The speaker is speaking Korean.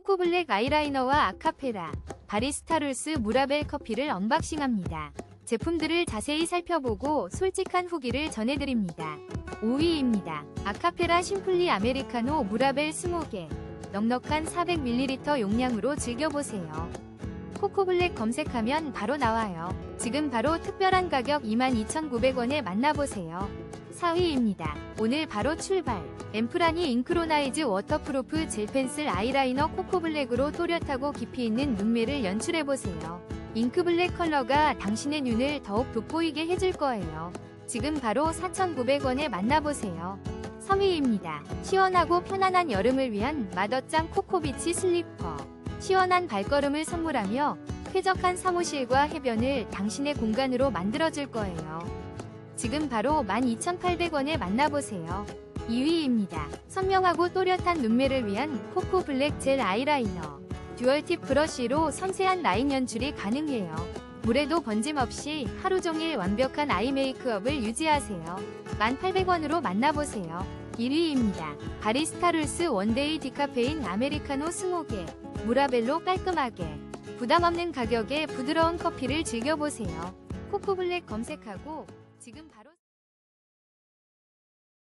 코코블랙 아이라이너와 아카페라, 바리스타룰스 무라벨 커피를 언박싱합니다. 제품들을 자세히 살펴보고 솔직한 후기를 전해드립니다. 5위입니다. 아카페라 심플리 아메리카노 무라벨 20개. 넉넉한 400ml 용량으로 즐겨보세요. 코코블랙 검색하면 바로 나와요. 지금 바로 특별한 가격 22,900원에 만나보세요. 4위입니다. 오늘 바로 출발. 엠프라니 잉크로나이즈 워터프루프 젤펜슬 아이라이너 코코블랙으로 또렷하고 깊이 있는 눈매를 연출해보세요. 잉크블랙 컬러가 당신의 눈을 더욱 돋보이게 해줄 거예요. 지금 바로 4,900원에 만나보세요. 3위입니다. 시원하고 편안한 여름을 위한 마더짱 코코비치 슬리퍼. 시원한 발걸음을 선물하며 쾌적한 사무실과 해변을 당신의 공간으로 만들어줄 거예요. 지금 바로 12,800원에 만나보세요. 2위입니다. 선명하고 또렷한 눈매를 위한 코코 블랙 젤 아이라이너. 듀얼팁 브러쉬로 섬세한 라인 연출이 가능해요. 물에도 번짐 없이 하루 종일 완벽한 아이 메이크업을 유지하세요. 1,800원으로 만나보세요. 1위입니다. 바리스타룰스 원데이 디카페인 아메리카노 20개. 무라벨로 깔끔하게. 부담 없는 가격에 부드러운 커피를 즐겨보세요. 코코블랙 검색하고 지금 바로